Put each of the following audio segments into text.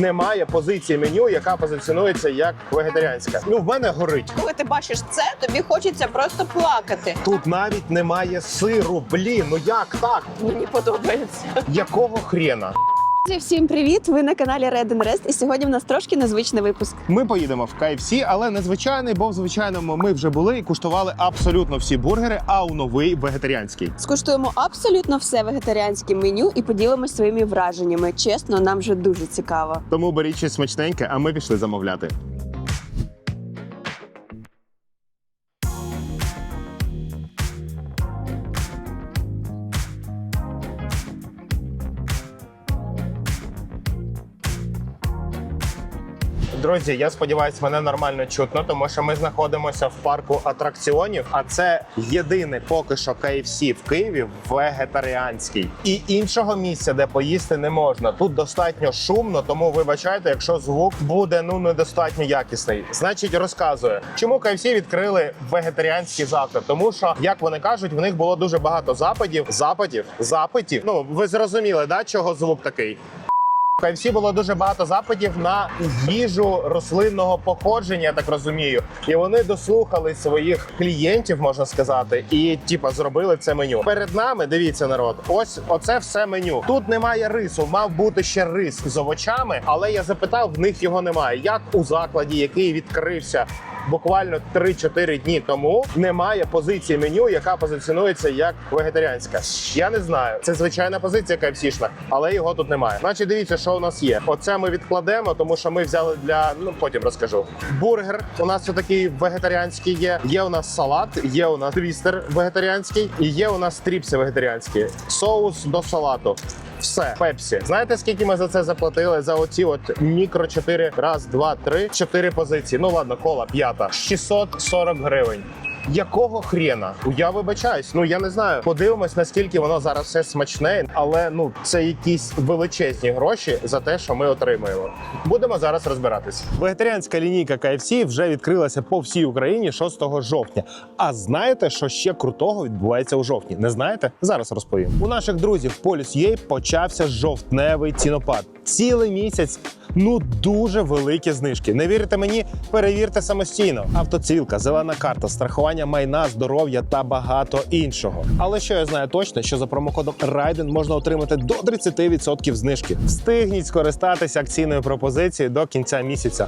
немає позиції меню, яка позиціонується як вегетаріанська. Ну в мене горить. Коли ти бачиш це, тобі хочеться просто плакати. Тут навіть немає сиру. Блін, ну як так? Мені подобається. Якого хрена? Всім привіт! Ви на каналі Red and Rest, і сьогодні в нас трошки незвичний випуск. Ми поїдемо в KFC, але незвичайний, бо в звичайному ми вже були і куштували абсолютно всі бургери, а у новий вегетаріанський. Скуштуємо абсолютно все вегетаріанське меню і поділимось своїми враженнями. Чесно, нам вже дуже цікаво. Тому беріть щось смачненьке, а ми пішли замовляти. Друзі, я сподіваюся, мене нормально чутно, тому що ми знаходимося в парку атракціонів. А це єдиний поки що KFC в Києві вегетаріанський. І іншого місця, де поїсти не можна. Тут достатньо шумно, тому вибачайте, якщо звук буде ну недостатньо якісний. Значить, розказую, чому KFC відкрили вегетаріанський заклад. Тому що, як вони кажуть, в них було дуже багато западів, западів, запитів. Ну ви зрозуміли, да, чого звук такий? KFC було дуже багато запитів на їжу рослинного походження, я так розумію. І вони дослухали своїх клієнтів, можна сказати, і типа зробили це меню. Перед нами дивіться народ. Ось оце все меню. Тут немає рису. Мав бути ще рис з овочами, але я запитав, в них його немає. Як у закладі, який відкрився. Буквально 3-4 дні тому немає позиції меню, яка позиціонується як вегетаріанська. Я не знаю. Це звичайна позиція KFC-шна, але його тут немає. Значить, дивіться, що у нас є. Оце ми відкладемо, тому що ми взяли для ну потім розкажу. Бургер у нас все такий вегетаріанський є. Є у нас салат, є у нас твістер вегетаріанський, і є у нас стріпси вегетаріанські. Соус до салату. Все, пепсі. Знаєте, скільки ми за це заплатили? За оці от мікро 4, раз, два, три, чотири позиції. Ну ладно, кола п'ята. 640 гривень. Якого хрена? Я вибачаюсь. Ну я не знаю. Подивимось, наскільки воно зараз все смачне, але ну це якісь величезні гроші за те, що ми отримуємо. Будемо зараз розбиратись. Вегетаріанська лінійка KFC вже відкрилася по всій Україні 6 жовтня. А знаєте, що ще крутого відбувається у жовтні? Не знаєте? Зараз розповім. У наших друзів Police.ua почався жовтневий цінопад. Цілий місяць. Ну дуже великі знижки. Не вірите мені? Перевірте самостійно. Автоцілка, зелена карта, страхування майна, здоров'я та багато іншого. Але що я знаю точно, що за промокодом Райден можна отримати до 30% знижки. Встигніть скористатися акційною пропозицією до кінця місяця.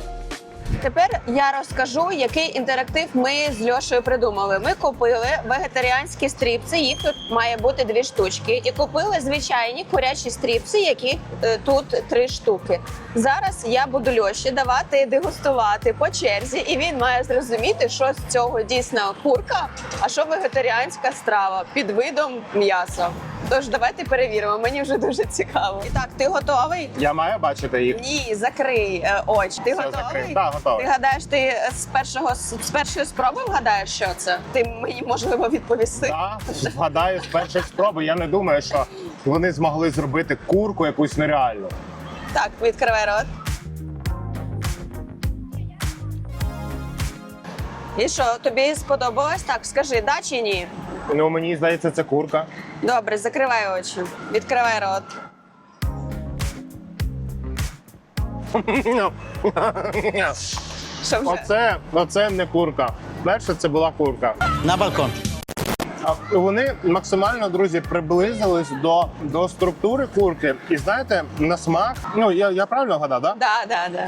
Тепер я розкажу, який інтерактив ми з Льошею придумали. Ми купили вегетаріанські стріпси, їх тут має бути дві штучки, і купили звичайні курячі стріпси, які е, тут три штуки. Зараз я буду Льоші давати дегустувати по черзі, і він має зрозуміти, що з цього дійсно курка, а що вегетаріанська страва під видом м'яса. Тож давайте перевіримо. Мені вже дуже цікаво. І так, ти готовий? Я маю бачити їх. Ні, закрий е, очі. Ти Все, готовий? закрив. Так, готовий. Ти гадаєш, ти з першого з першої спроби вгадаєш, що це? Ти мені можливо відповісти. Так, вгадаю з першої спроби. Я не думаю, що вони змогли зробити курку якусь нереальну. Так, відкривай рот. І що, тобі сподобалось? Так, скажи, да чи ні? Ну мені здається, це курка. Добре, закривай очі. Відкривай рот. Що вже? Оце, оце не курка. Перше це була курка. На балкон. Вони максимально, друзі, приблизились до, до структури курки. І знаєте, на смак, ну я, я правильно гадав, да? Да, да, да.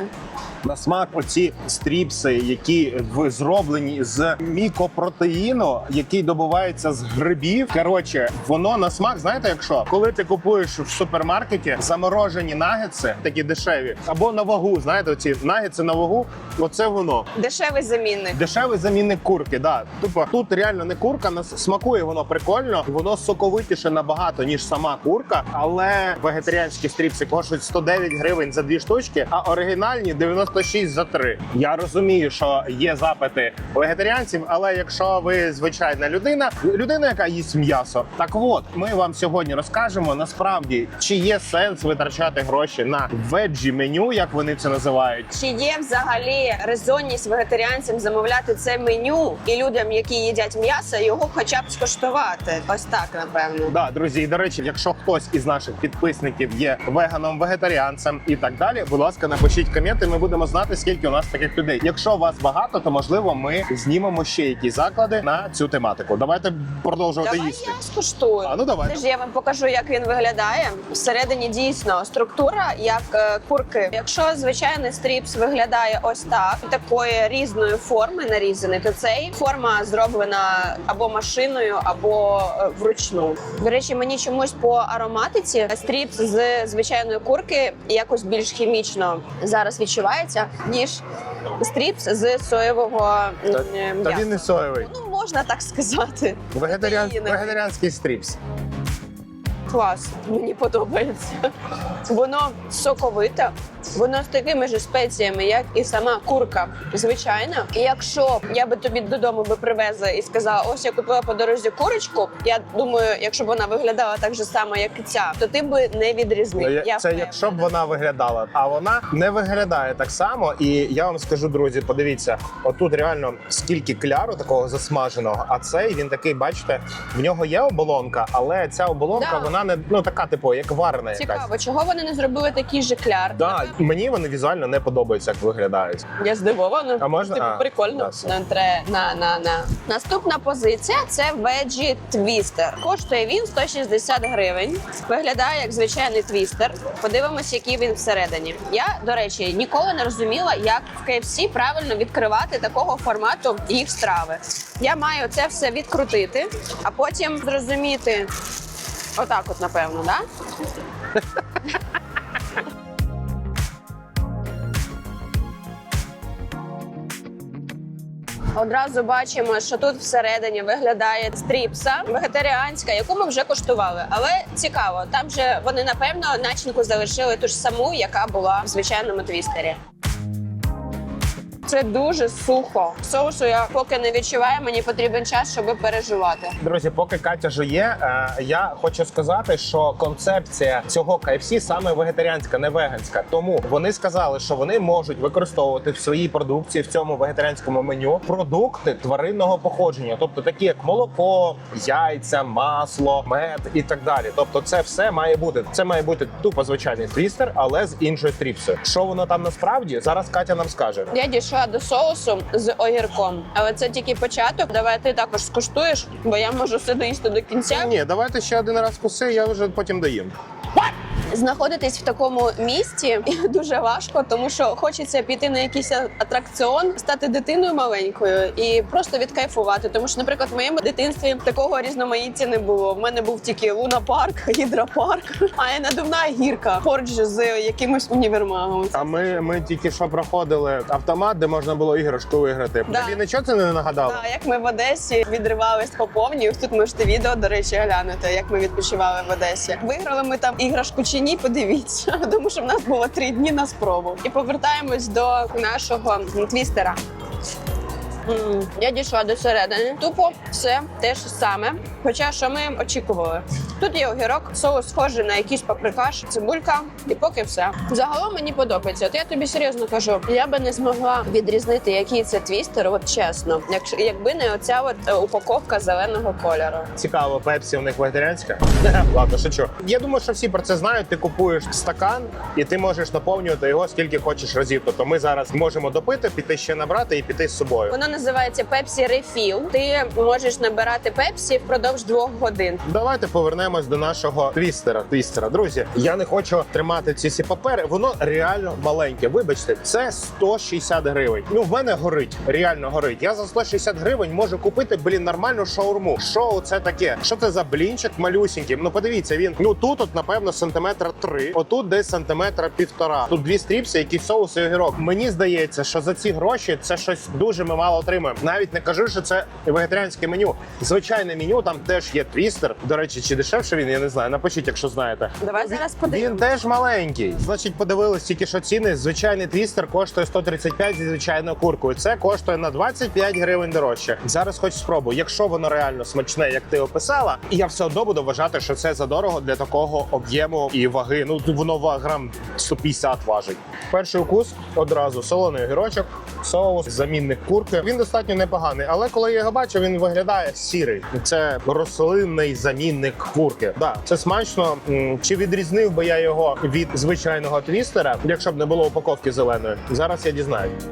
На смак оці стріпси, які зроблені з мікопротеїну, який добувається з грибів. Коротше, воно на смак, знаєте, якщо коли ти купуєш в супермаркеті заморожені нагетси, такі дешеві, або на вагу, знаєте, оці нагетси на вагу, оце воно. Дешевий замінник. Дешевий замінник курки, да. Тупо тут реально не курка, нас смакує воно прикольно, воно соковитіше набагато, ніж сама курка. Але вегетаріанські стріпси коштують 109 гривень за дві штучки, а оригінальні 90 96 за 3. Я розумію, що є запити вегетаріанців, але якщо ви звичайна людина, людина, яка їсть м'ясо, так от ми вам сьогодні розкажемо насправді, чи є сенс витрачати гроші на веджі меню, як вони це називають. Чи є взагалі резонність вегетаріанцям замовляти це меню і людям, які їдять м'ясо, його хоча б скуштувати? Ось так, напевно. Да, друзі, і до речі, якщо хтось із наших підписників є веганом, вегетаріанцем і так далі, будь ласка, напишіть коменти. Ми будемо знати, скільки у нас таких людей. Якщо вас багато, то можливо ми знімемо ще якісь заклади на цю тематику. Давайте продовжувати Давай їсти. я скуштую. А ну давай. Теж я вам покажу, як він виглядає. Всередині дійсно структура як е, курки. Якщо звичайний стріпс виглядає ось так, такої різної форми нарізаний, то цей форма зроблена або машиною, або е, вручну. До речі, мені чомусь по ароматиці стріпс з звичайної курки якось більш хімічно зараз відчувається, ніж стріпс з соєвого м'яса. Та- він не соєвий. Ну можна так сказати. Вегетаріан... Вегетаріанський стріпс. Клас, мені подобається. Воно соковите, воно з такими ж спеціями, як і сама курка. Звичайна. І якщо я би тобі додому би привезла і сказала, ось я купила по дорозі курочку. Я думаю, якщо б вона виглядала так же само, як і ця, то ти би не відрізнив. Я- Я це впевнена. якщо б вона виглядала, а вона не виглядає так само. І я вам скажу, друзі, подивіться, отут реально скільки кляру такого засмаженого, а цей він такий, бачите, в нього є оболонка, але ця оболонка Да. вона не ну така, типу, як варена якась. Цікаво, чого вони не зробили такий же кляр? Да, мені вони візуально не подобаються, як виглядають. Я здивована. А можна? Типу, А, прикольно. да, на, тре- на, на, на. Наступна позиція це Veggie Twister. Коштує він 160 гривень. Виглядає як звичайний твістер. Подивимось, який він всередині. Я, до речі, ніколи не розуміла, як в KFC правильно відкривати такого формату їх страви. Я маю це все відкрутити, а потім зрозуміти. Отак, от, напевно, да? Одразу бачимо, що тут всередині виглядає стріпса вегетаріанська, яку ми вже коштували. Але цікаво, там же вони напевно начинку залишили ту ж саму, яка була в звичайному твістері. Це дуже сухо. Соусу я поки не відчуваю. Мені потрібен час, щоб переживати. Друзі, поки Катя жує, е, я хочу сказати, що концепція цього KFC саме вегетаріанська, не веганська. Тому вони сказали, що вони можуть використовувати в своїй продукції в цьому вегетаріанському меню продукти тваринного походження, тобто такі як молоко, яйця, масло, мед і так далі. Тобто, це все має бути. Це має бути тупо звичайний твістер, але з іншою стріпсою. Що воно там насправді зараз Катя нам скаже. Я дійшла до соусу з огірком, але це тільки початок. Давай ти також скуштуєш, бо я можу все доїсти до кінця. Ні, давайте ще один раз куси, я вже потім доїм. Знаходитись в такому місті дуже важко, тому що хочеться піти на якийсь атракціон, стати дитиною маленькою і просто відкайфувати. Тому що, наприклад, в моєму дитинстві такого різноманіття не було. В мене був тільки лунапарк, гідропарк, а надувна гірка поруч з якимось універмагом. А ми, ми тільки що проходили автомат, де можна було іграшку виграти. Да. Тобі нічого це не нагадало? Так, як ми в Одесі відривались по повній. Тут можете відео, до речі, глянути, як ми відпочивали в Одесі. Виграли ми там іграшку чи ні, подивіться, тому що в нас було три дні на спробу. І повертаємось до нашого твістера. Я дійшла до середини. Тупо все те ж саме. Хоча що ми очікували. Тут є огірок, соус схожий на якийсь паприкаш, цибулька, і поки все. Загалом мені подобається. От я тобі серйозно кажу, я би не змогла відрізнити, який це твістер, от чесно, якщо якби не оця от е, упаковка зеленого кольору. Цікаво, пепсі у них вегетаріанська. Ладно, шучу. Я думаю, що всі про це знають. Ти купуєш стакан, і ти можеш наповнювати його скільки хочеш разів. Тобто ми зараз можемо допити, піти ще набрати і піти з собою. Воно називається Pepsi Refill. Ти можеш набирати пепсі впродовж двох годин. Давайте повернемось до нашого твістера. Твістера, друзі. Я не хочу тримати ці всі папери. Воно реально маленьке. Вибачте, це 160 гривень. Ну в мене горить, реально горить. Я за 160 гривень можу купити блін нормальну шаурму. Що це таке? Що це за блінчик малюсінький? Ну подивіться, він ну тут, от напевно, сантиметра три. Отут десь сантиметра півтора. Тут дві стріпси, які соус і огірок. Мені здається, що за ці гроші це щось дуже ми мало отримаємо. Навіть не кажу, що це вегетаріанське меню. Звичайне меню там теж є твістер. До речі, чи дешевше дешевше він, я не знаю. Напишіть, якщо знаєте. Давай зараз Він теж маленький. Значить, подивились тільки що ціни. Звичайний твістер коштує 135 зі звичайною куркою. Це коштує на 25 гривень дорожче. Зараз хоч спробую. Якщо воно реально смачне, як ти описала, я все одно буду вважати, що це задорого для такого об'єму і ваги. Ну воно грам 150 важить. Перший укус одразу солоний огірочок, соус, замінник курки. Він достатньо непоганий, але коли я його бачу, він виглядає сірий. Це рослинний замінник курки. Да, це смачно. Чи відрізнив би я його від звичайного твістера, якщо б не було упаковки зеленої? Зараз я дізнаюсь.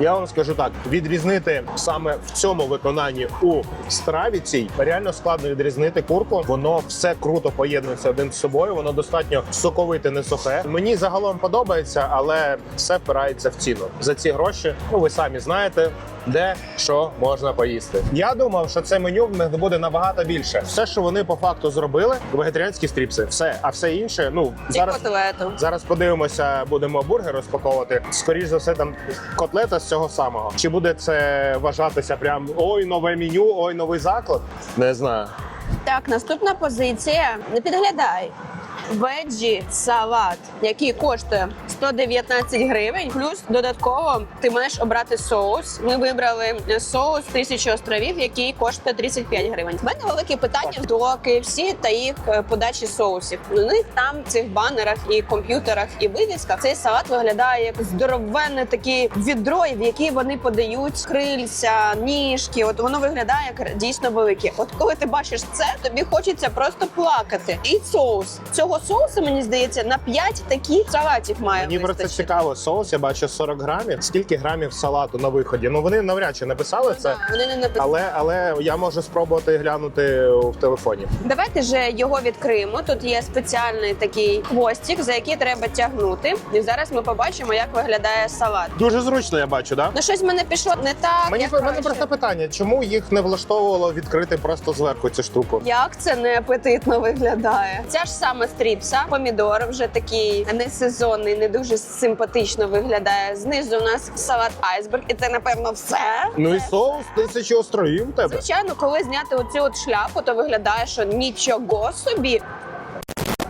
Я вам скажу так: відрізнити саме в цьому виконанні у страві цій реально складно відрізнити курку. Воно все круто поєднується один з собою. Воно достатньо соковите, не сухе. Мені загалом подобається, але все впирається в ціну. За ці гроші, ну ви самі знаєте. Де що можна поїсти? Я думав, що це меню в них буде набагато більше. Все, що вони по факту зробили, вегетаріанські стріпси, все, а все інше, ну зараз котлету. Зараз подивимося, будемо бургер розпаковувати. Скоріше за все, там котлета з цього самого. Чи буде це вважатися прям ой, нове меню, ой, новий заклад? Не знаю. Так, наступна позиція. Не підглядай. Веджі салат, який коштує 119 гривень. Плюс додатково ти можеш обрати соус. Ми вибрали соус тисячі островів, який коштує 35 гривень. У мене велике питання до KFC та їх е, подачі соусів. У них там в цих банерах і комп'ютерах і вивісках цей салат виглядає як здоровенне таке відро, в якій вони подають крильця, ніжки. От воно виглядає як дійсно велике. От коли ти бачиш це, тобі хочеться просто плакати. І соус цього соусу, мені здається, на 5 таких салатів має Мені про це вистачити. цікаво. Соус я бачу 40 грамів. Скільки грамів салату на виході? Ну вони навряд чи написали це. Да, Вони не написали. Але але я можу спробувати глянути в телефоні. Давайте же його відкриємо. Тут є спеціальний такий хвостик, за який треба тягнути. І зараз ми побачимо, як виглядає салат. Дуже зручно, я бачу, да? Ну щось в мене пішло не так. Мені як мене краще. просто питання: чому їх не влаштовувало відкрити просто зверху цю штуку? Як це не апетитно виглядає? Ця ж саме стріпса, помідор вже такий несезонний, не дуже симпатично виглядає. Знизу у нас салат айсберг, і це напевно все. Ну і соус тисячі островів у тебе. Звичайно, коли зняти оцю от шляпу, то виглядає, що нічого собі.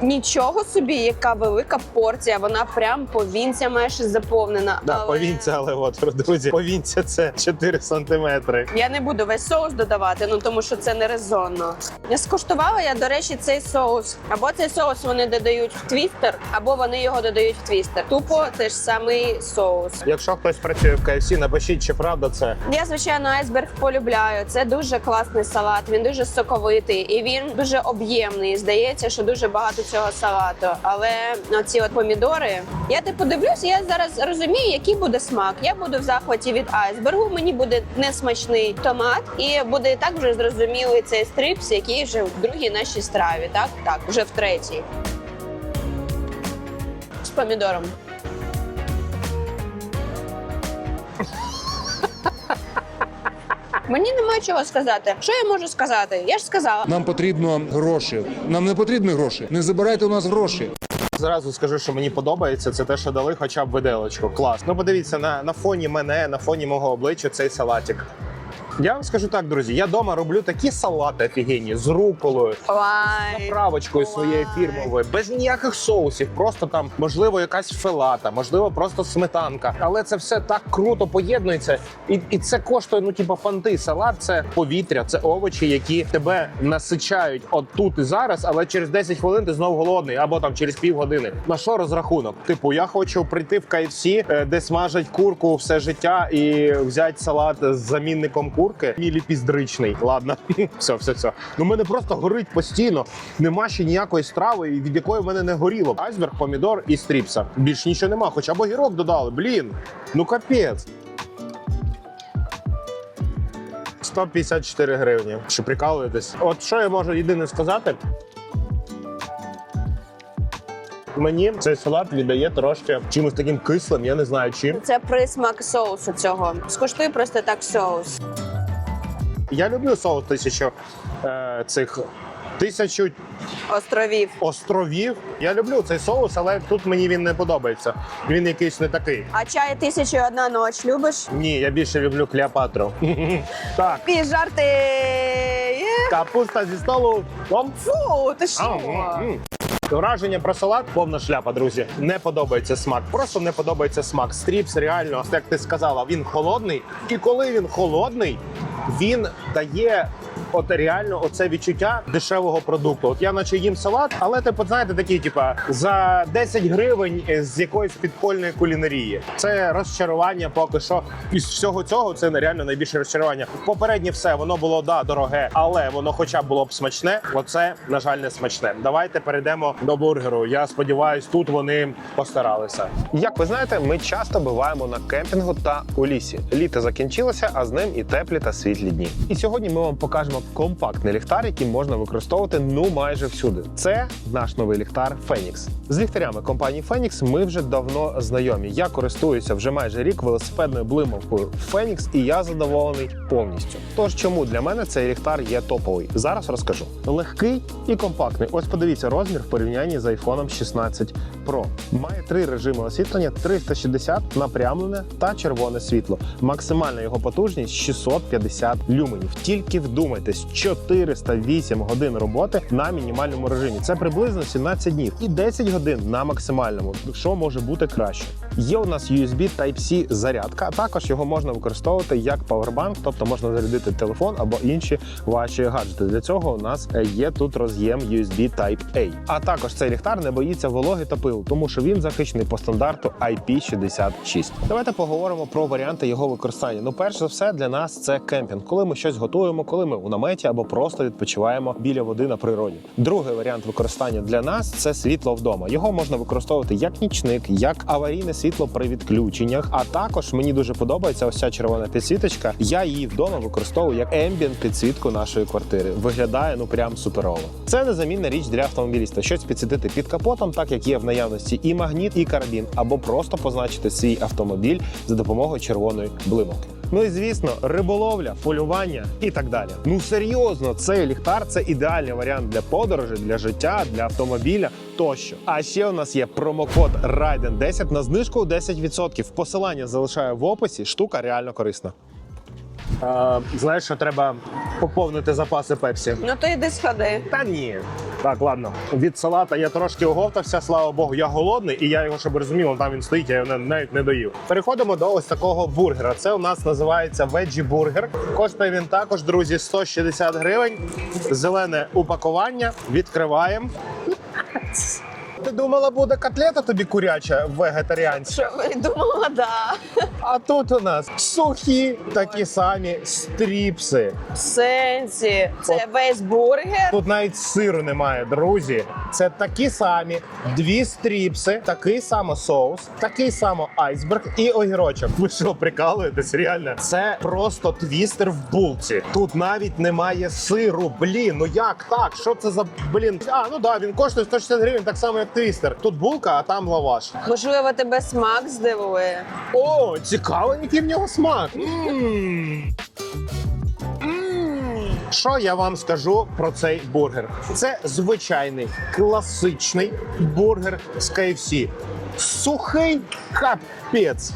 Нічого собі, яка велика порція. Вона прям повінця майже заповнена. Да, Але повінця, але от, друзі, повінця це 4 сантиметри. Я не буду весь соус додавати, ну тому що це нерезонно. Я скуштувала я, до речі, цей соус. Або цей соус вони додають в твістер, або вони його додають в твістер. Тупо те ж самий соус. Якщо хтось працює в KFC, напишіть, чи правда це. Я звичайно айсберг полюбляю. Це дуже класний салат. Він дуже соковитий і він дуже об'ємний. Здається, що дуже багато цього салату. Але ці от помідори, я типу дивлюсь, я зараз розумію, який буде смак. Я буду в захваті від айсбергу. Мені буде несмачний томат, і буде так вже зрозумілий цей стрипс, який вже в другій нашій страві. Так, так, вже в третій. З помідором. Мені немає чого сказати. Що я можу сказати? Я ж сказала. Нам потрібно гроші. Нам не потрібні гроші. Не забирайте у нас гроші. Зразу скажу, що мені подобається. Це те, що дали хоча б виделочку. Клас. Ну подивіться на, на фоні мене, на фоні мого обличчя цей салатик. Я вам скажу так, друзі. Я вдома роблю такі салати офігенні з руколою, Ой. заправочкою своєю Ой. фірмовою, без ніяких соусів. Просто там, можливо, якась фелата, можливо, просто сметанка. Але це все так круто поєднується, і, і це коштує ну, типу, фанти. Салат це повітря, це овочі, які тебе насичають от тут і зараз, але через 10 хвилин ти знов голодний, або там через півгодини. На що розрахунок? Типу, я хочу прийти в KFC, е, де смажать курку все життя, і взяти салат з замінником курки. Мілі піздричний. Ладно, все, все, все. Ну, мене просто горить постійно. Нема ще ніякої страви, від якої в мене не горіло. Айсберг, помідор і стріпса. Більш нічого нема, хоча б огірок додали. Блін, ну капець. 154 гривні. Що прикалуєтесь? От що я можу єдине сказати. Мені цей салат віддає трошки чимось таким кислим, я не знаю чим. Це присмак соусу цього. Скуштуй просто так соус. Я люблю соус тисячу е, цих тисячу Островів. островів. Я люблю цей соус, але тут мені він не подобається. Він якийсь не такий. А чай тисячу і одна ноч любиш? Ні, я більше люблю Клеопатру. так, Пі жарти. Капуста зі столу. Вам Фу, ти що? м, м. Враження про салат повна шляпа, друзі. Не подобається смак. Просто не подобається смак. Стріпс реально, як ти сказала, він холодний. І коли він холодний, він дає. От реально оце відчуття дешевого продукту. От я наче їм салат, але типу, знаєте, такі, типа, за 10 гривень з якоїсь підпольної кулінарії. Це розчарування поки що. Із всього цього це нереально найбільше розчарування. Попереднє все воно було да дороге, але воно хоча б було б смачне. Оце, на жаль, не смачне. Давайте перейдемо до бургеру. Я сподіваюсь, тут вони постаралися. Як ви знаєте, ми часто буваємо на кемпінгу та у лісі. Літо закінчилося, а з ним і теплі та світлі дні. І сьогодні ми вам покажемо компактний ліхтар, який можна використовувати ну майже всюди. Це наш новий ліхтар Phoenix. З ліхтарями компанії Phoenix ми вже давно знайомі. Я користуюся вже майже рік велосипедною блимавкою Phoenix, і я задоволений повністю. Тож чому для мене цей ліхтар є топовий? Зараз розкажу. Легкий і компактний. Ось подивіться розмір в порівнянні з iPhone 16 Pro. Має три режими освітлення: 360, напрямлене та червоне світло. Максимальна його потужність 650 люменів. Тільки вдумайтесь, 408 годин роботи на мінімальному режимі. Це приблизно 17 днів і 10 годин на максимальному. Що може бути краще? Є у нас USB Type-C зарядка, а також його можна використовувати як павербанк, тобто можна зарядити телефон або інші ваші гаджети. Для цього у нас е, є тут роз'єм USB Type-A. А також цей ліхтар не боїться вологи та пилу, тому що він захищений по стандарту IP66. Давайте поговоримо про варіанти його використання. Ну, перш за все, для нас це кемпінг, коли ми щось готуємо, коли ми у наметі або просто відпочиваємо біля води на природі. Другий варіант використання для нас це світло вдома. Його можна використовувати як нічник, як аварійне світло при відключеннях. А також мені дуже подобається ось ця червона підсвіточка. Я її вдома використовую як ембієнт підсвітку нашої квартири. Виглядає ну прям суперово. Це незамінна річ для автомобіліста. Щось підсвітити під капотом, так як є в наявності і магніт, і карабін, або просто позначити свій автомобіль за допомогою червоної блимавки. Ну і звісно, риболовля, полювання і так далі. Ну серйозно, цей ліхтар це ідеальний варіант для подорожі, для життя, для автомобіля тощо. А ще у нас є промокод Raiden 10 на знижку у 10%. Посилання залишаю в описі. Штука реально корисна. Знаєш, що треба поповнити запаси пепсі. Ну то йди сходи. Та ні. Так, ладно. Від салата я трошки оговтався, слава Богу, я голодний, і я його, щоб розумів, там він стоїть, я його навіть не доїв. Переходимо до ось такого бургера. Це у нас називається веджі бургер. Коштує він також, друзі, 160 гривень. Зелене упакування. Відкриваємо. Ти думала, буде котлета тобі куряча вегетаріанська? Що думала, да. А тут у нас сухі такі самі стріпси. В сенсі. Це весь бургер. Тут навіть сиру немає, друзі. Це такі самі дві стріпси, такий само соус, такий само айсберг і огірочок. Ви що, прикалуєтесь? Реально? Це просто твістер в булці. Тут навіть немає сиру. Блін, ну як так? Що це за блін? А, ну да, він коштує 160 гривень, так само як твістер. Тут булка, а там лаваш. Можливо, тебе смак здивує. О, цікаво, який в нього смак. Ммм. Що я вам скажу про цей бургер? Це звичайний класичний бургер з KFC. Сухий капець.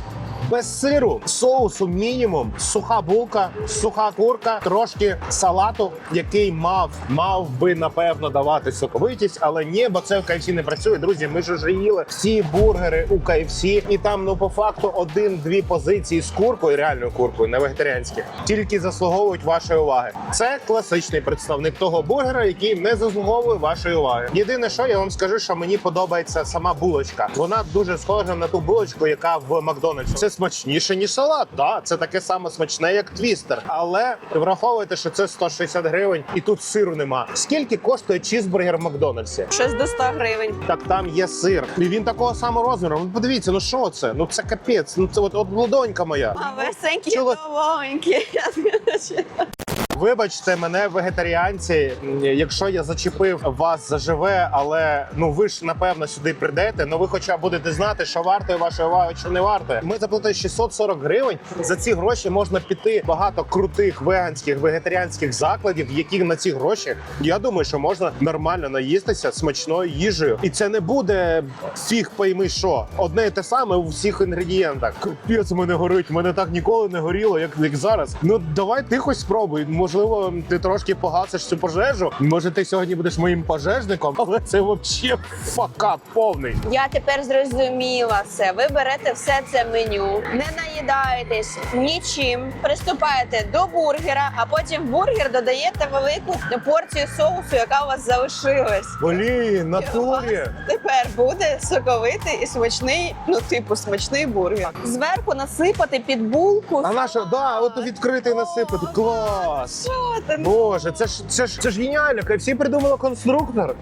Без сиру, соусу мінімум, суха булка, суха курка, трошки салату, який мав мав би напевно давати соковитість, але ні, бо це в KFC не працює. Друзі, ми ж вже їли всі бургери у KFC, і там ну по факту один-дві позиції з куркою, реальною куркою, не вегетаріанські, тільки заслуговують вашої уваги. Це класичний представник того бургера, який не заслуговує вашої уваги. Єдине, що я вам скажу, що мені подобається сама булочка. Вона дуже схожа на ту булочку, яка в Макдональдсі. Це смачніше ніж салат. Да, це таке саме смачне, як твістер. Але враховуйте, що це 160 гривень, і тут сиру нема. Скільки коштує чізбургер в Макдональдсі? 6 до 100 гривень. Так там є сир, і він такого самого розміру. Ну подивіться, ну що це? Ну це капець. Ну це от, от ладонька моя. А весенькі Чула- новенькі. Вибачте мене, вегетаріанці, якщо я зачепив вас заживе, але ну ви ж напевно сюди прийдете. Ну ви хоча будете знати, що варте вашої уваги, що не варте. Ми заплатили 640 гривень. За ці гроші можна піти багато крутих веганських вегетаріанських закладів, які на ці гроші я думаю, що можна нормально наїстися смачною їжею, і це не буде фіг пойми що. Одне і те саме у всіх інгредієнтах. Капець, мене горить. Мене так ніколи не горіло, як, як зараз. Ну давай ти хоч спробуй. Можливо, ти трошки погасиш цю пожежу. Може, ти сьогодні будеш моїм пожежником, але це взагалі факап повний. Я тепер зрозуміла все. Ви берете все це меню, не наїдаєтесь нічим, приступаєте до бургера, а потім в бургер додаєте велику порцію соусу, яка у вас залишилась. Блін, натурі. Тепер буде соковитий і смачний, ну типу смачний бургер. Зверху насипати під булку. А наша, да, от відкритий насипати. Клас. Що ти? Боже, це ж це ж це ж геніально. всі придумали конструктор.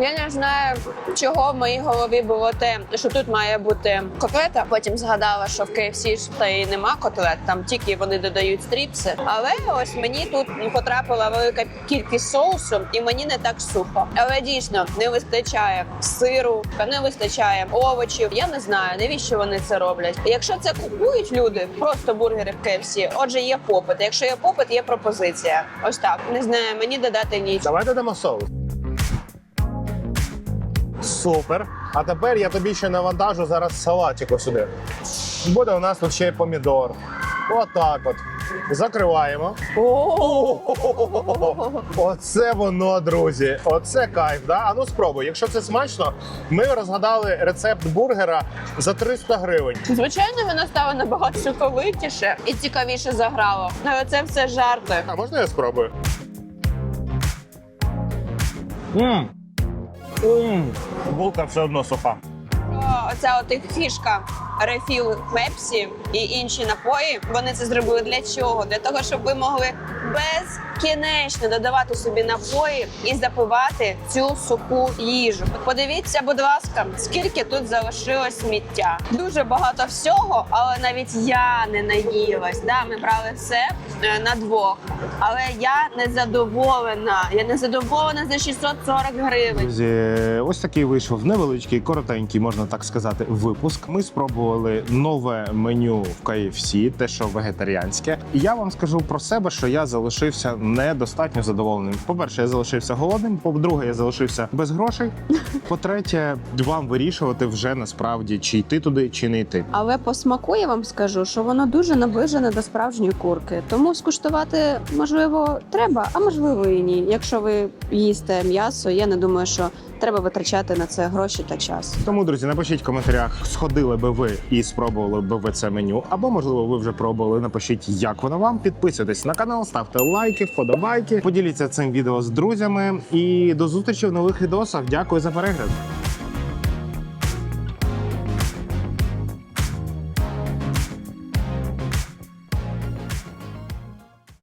Я не знаю, чого в моїй голові було те, що тут має бути котлета. Потім згадала, що в KFC ж та й нема котлет, там тільки вони додають стріпси. Але ось мені тут потрапила велика кількість соусу, і мені не так сухо. Але дійсно не вистачає сиру, не вистачає овочів. Я не знаю, навіщо вони це роблять. Якщо це купують люди, просто бургери в KFC, отже, є попит. Якщо є попит, є пропозиція. Ось так. Не знаю, мені додати ніч. Давай додамо соус. Супер. А тепер я тобі ще навантажу зараз салатику сюди. Буде у нас тут ще й помідор. Отак от. Закриваємо. Оце воно, друзі. Оце кайф. Да? А ну спробуй. Якщо це смачно, ми розгадали рецепт бургера за 300 гривень. Звичайно, воно стало набагато соковитіше і цікавіше заграло. Але це все жарти. А можна я спробую? Мм. Мм. Булка все одно. О, Оця от їх фішка рефіл Пепсі і інші напої. Вони це зробили для чого? Для того, щоб ви могли безкінечно додавати собі напої і запивати цю суху їжу. Подивіться, будь ласка, скільки тут залишилось сміття. Дуже багато всього, але навіть я не наїлась. Да, ми брали все е, на двох. Але я не задоволена. Я не задоволена за 640 гривень. Друзі, ось такий вийшов невеличкий, коротенький, можна так сказати, випуск. Ми спробували нове меню в KFC, те, що вегетаріанське. І я вам скажу про себе, що я залишився недостатньо задоволеним. По-перше, я залишився голодним. По-друге, я залишився без грошей. По-третє, вам вирішувати вже насправді, чи йти туди, чи не йти. Але по смаку я вам скажу, що воно дуже наближене до справжньої курки. Тому скуштувати можливо треба, а можливо і ні. Якщо ви їсте м'ясо, я не думаю, що треба витрачати на це гроші та час. Тому, друзі, напишіть в коментарях, сходили би ви і спробували би ви це меню, або можливо ви вже пробували. Напишіть, як воно вам. Підписуйтесь на канал, ставте лайки, вподобайки, поділіться цим відео з друзями. І до зустрічі в нових відосах. Дякую за перегляд.